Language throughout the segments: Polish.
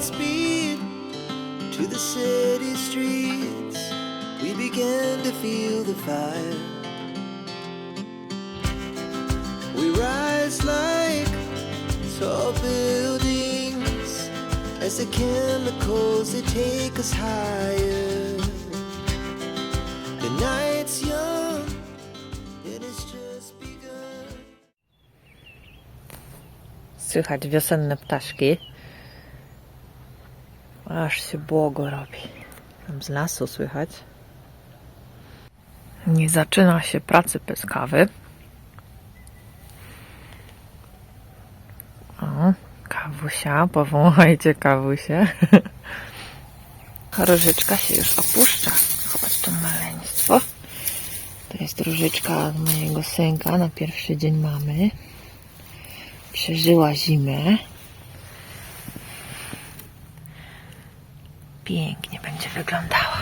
Godspeed to the city streets. We began to feel the fire. We rise like tall buildings as the chemicals they take us higher. The night's young. Słychać wiosenne ptaszki. Aż się błogo robi. Tam z lasu słychać. Nie zaczyna się pracy bez kawy. O, kawusia, powąchajcie kawusie. Różyczka się już opuszcza. Chodź to maleństwo. To jest różyczka od mojego synka na pierwszy dzień mamy przeżyła zimę. Pięknie będzie wyglądała.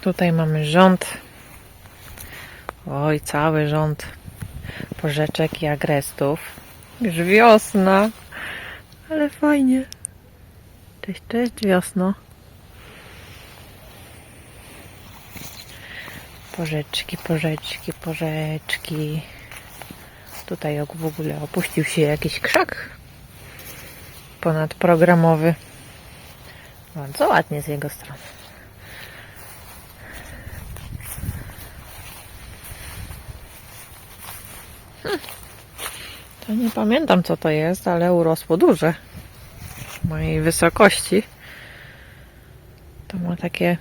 Tutaj mamy rząd. Oj, cały rząd porzeczek i agrestów. Już wiosna. Ale fajnie. Cześć, cześć, wiosno. Porzeczki, porzeczki, porzeczki. Tutaj w ogóle opuścił się jakiś krzak ponadprogramowy. Bardzo ładnie z jego strony. Hm. To nie pamiętam co to jest, ale urosło duże. Mojej wysokości. To ma takie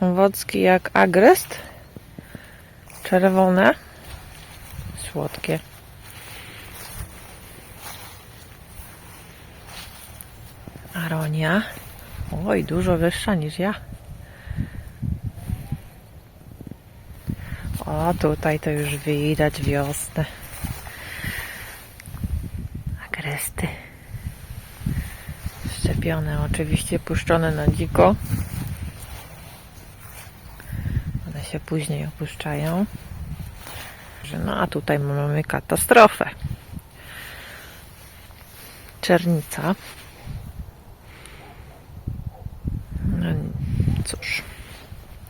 owocki jak agrest. Czerwone. Słodkie. Aronia. Oj, dużo wyższa niż ja. O, tutaj to już widać wiosnę. Agresty. Szczepione, oczywiście puszczone na dziko. One się później opuszczają. No a tutaj mamy katastrofę. Czernica. No cóż,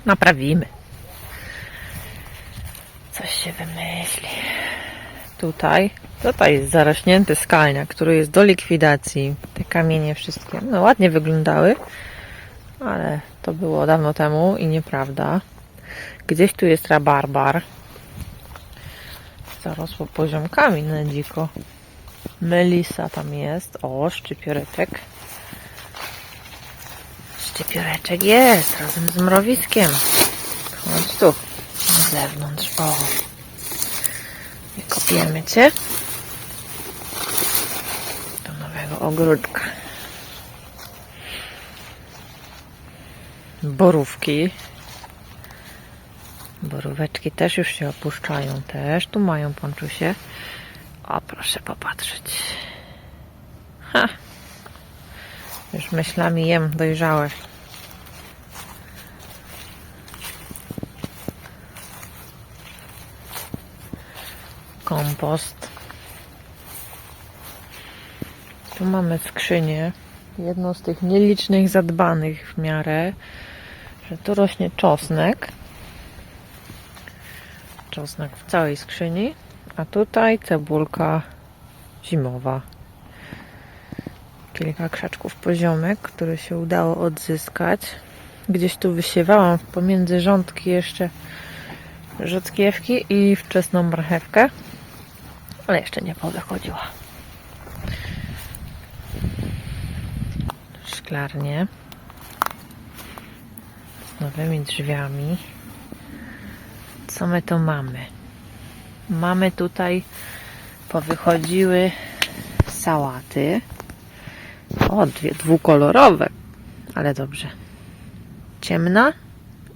naprawimy. Coś się wymyśli. Tutaj, tutaj jest zarośnięty skalniak, który jest do likwidacji. Te kamienie wszystkie, no ładnie wyglądały, ale to było dawno temu i nieprawda. Gdzieś tu jest rabarbar. Zarosło poziomkami na dziko. Melisa tam jest. O, szczypioreczek. Szczypioreczek jest razem z mrowiskiem. Chodź tu na zewnątrz. O. I kopiemy cię do nowego ogródka. Borówki. Boróweczki też już się opuszczają. Też tu mają ponczusie. O, proszę popatrzeć. Ha. Już myślami jem dojrzałe. Kompost. Tu mamy skrzynię. Jedną z tych nielicznych zadbanych w miarę, że tu rośnie czosnek. Czosnek w całej skrzyni. A tutaj cebulka zimowa kilka krzaczków poziomek, które się udało odzyskać. Gdzieś tu wysiewałam pomiędzy rządki jeszcze rzodkiewki i wczesną marchewkę, ale jeszcze nie powychodziła. Szklarnie z nowymi drzwiami. Co my tu mamy? Mamy tutaj powychodziły sałaty. O, dwie dwukolorowe. Ale dobrze. Ciemna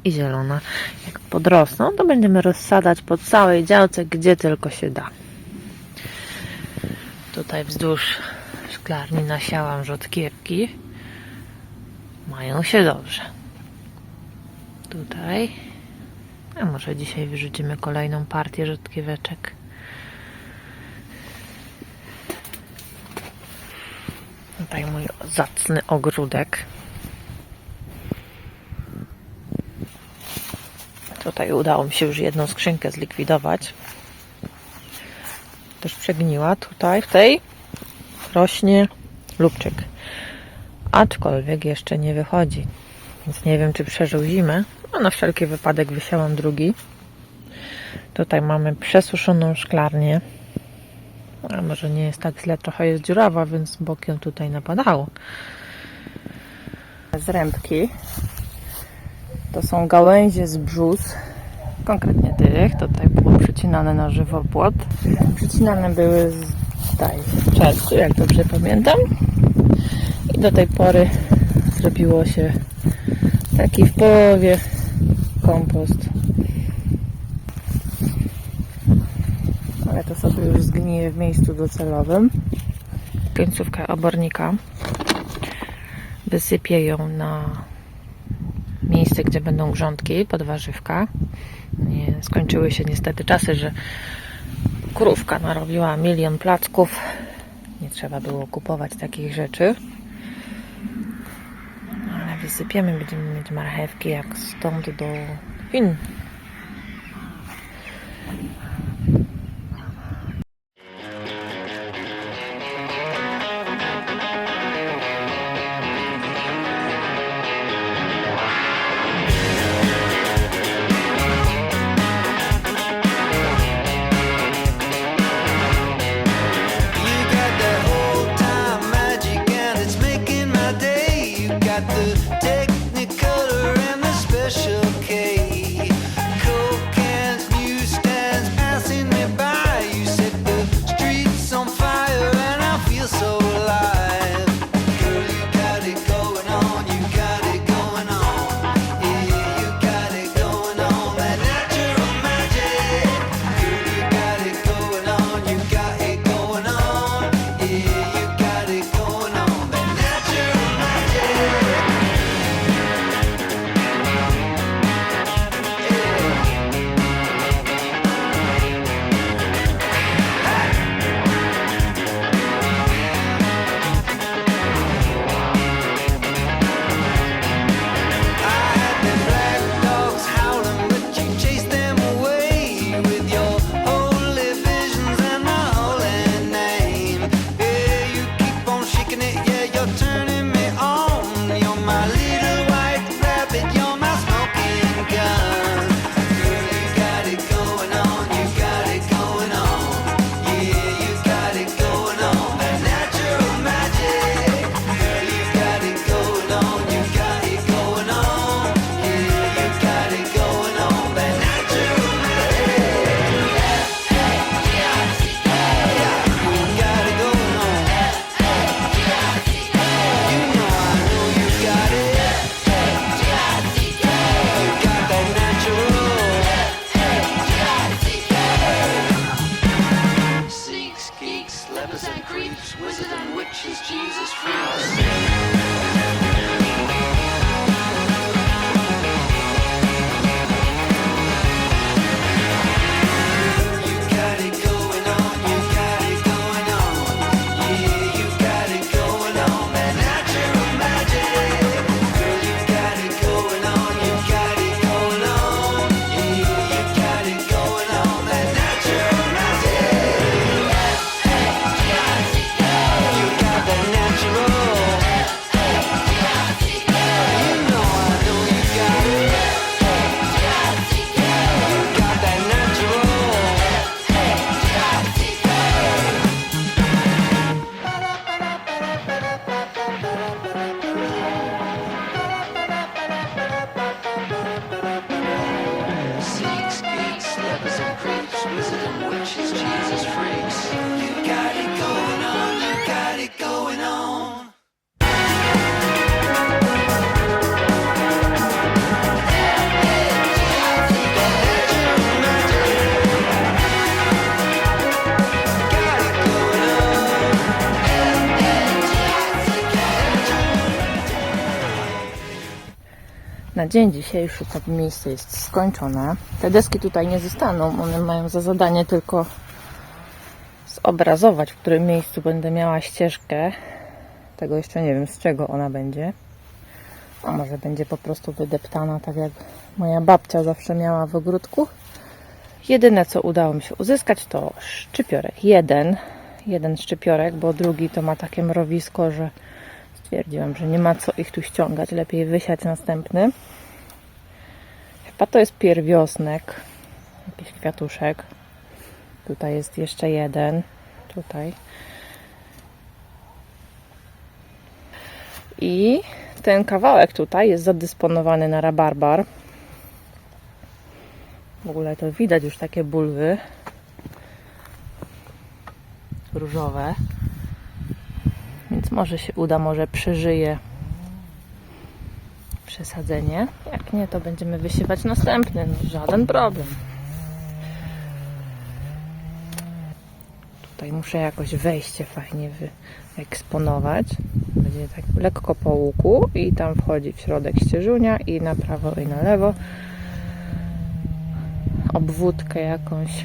i zielona. Jak podrosną, to będziemy rozsadzać po całej działce, gdzie tylko się da. Tutaj wzdłuż szklarni nasiałam rzodkiewki. Mają się dobrze. Tutaj. A może dzisiaj wyrzucimy kolejną partię rzodkieweczek. Tutaj mój zacny ogródek. Tutaj udało mi się już jedną skrzynkę zlikwidować. Też przegniła. Tutaj w tej rośnie lubczyk. Aczkolwiek jeszcze nie wychodzi. Więc nie wiem, czy przeżył zimę. A na wszelki wypadek wysiałam drugi. Tutaj mamy przesuszoną szklarnię. A może nie jest tak źle, trochę jest dziurawa, więc bokiem tutaj napadało. Zrębki to są gałęzie z brzus, konkretnie tych, to tak było przycinane na żywopłot. Przycinane były z daj, w czerwcu, jak dobrze pamiętam. I do tej pory zrobiło się taki w połowie kompost to sobie już zgnije w miejscu docelowym. Końcówkę obornika wysypię ją na miejsce, gdzie będą grządki pod warzywka. Nie, skończyły się niestety czasy, że krówka narobiła milion placków. Nie trzeba było kupować takich rzeczy. Ale wysypiemy, będziemy mieć marchewki jak stąd do Chin. technicolor and the special na dzień dzisiejszy to miejsce jest skończone. Te deski tutaj nie zostaną, one mają za zadanie tylko zobrazować, w którym miejscu będę miała ścieżkę. Tego jeszcze nie wiem, z czego ona będzie. A może będzie po prostu wydeptana, tak jak moja babcia zawsze miała w ogródku. Jedyne, co udało mi się uzyskać, to szczypiorek. Jeden, jeden szczypiorek, bo drugi to ma takie mrowisko, że stwierdziłam, że nie ma co ich tu ściągać, lepiej wysiać następny. Chyba to jest pierwiosnek. Jakiś kwiatuszek. Tutaj jest jeszcze jeden. Tutaj. I ten kawałek tutaj jest zadysponowany na rabarbar. W ogóle to widać już takie bulwy różowe. Więc może się uda, może przeżyje przesadzenie. Jak nie, to będziemy wysiewać następny. No, żaden problem. Tutaj muszę jakoś wejście fajnie wyeksponować. Będzie tak lekko po łuku i tam wchodzi w środek ścieżunia i na prawo i na lewo. Obwódkę jakąś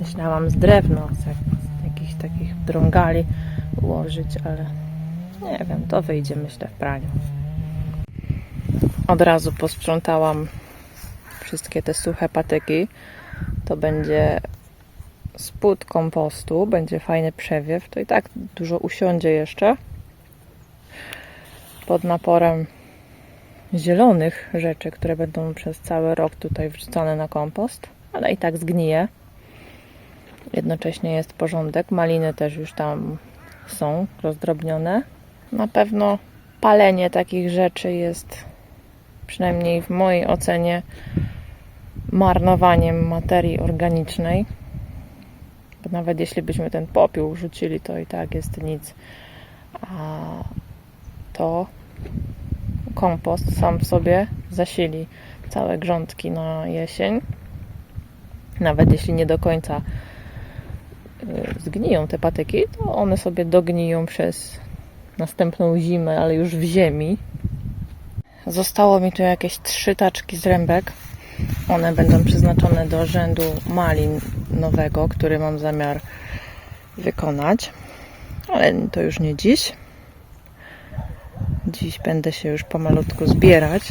myślałam z drewna, z, jak, z jakichś takich drągali ułożyć, ale nie wiem, to wyjdzie myślę w praniu. Od razu posprzątałam wszystkie te suche patyki. To będzie spód kompostu, będzie fajny przewiew. To i tak dużo usiądzie jeszcze. Pod naporem zielonych rzeczy, które będą przez cały rok tutaj wrzucane na kompost, ale i tak zgnije. Jednocześnie jest porządek. Maliny też już tam są rozdrobnione. Na pewno palenie takich rzeczy jest przynajmniej w mojej ocenie marnowaniem materii organicznej. Bo nawet jeśli byśmy ten popiół rzucili, to i tak jest nic. A to kompost sam w sobie zasili całe grządki na jesień. Nawet jeśli nie do końca y, zgniją te patyki, to one sobie dogniją przez następną zimę, ale już w ziemi. Zostało mi tu jakieś trzy taczki zrębek. One będą przeznaczone do rzędu malin nowego, który mam zamiar wykonać. Ale to już nie dziś. Dziś będę się już pomalutku zbierać.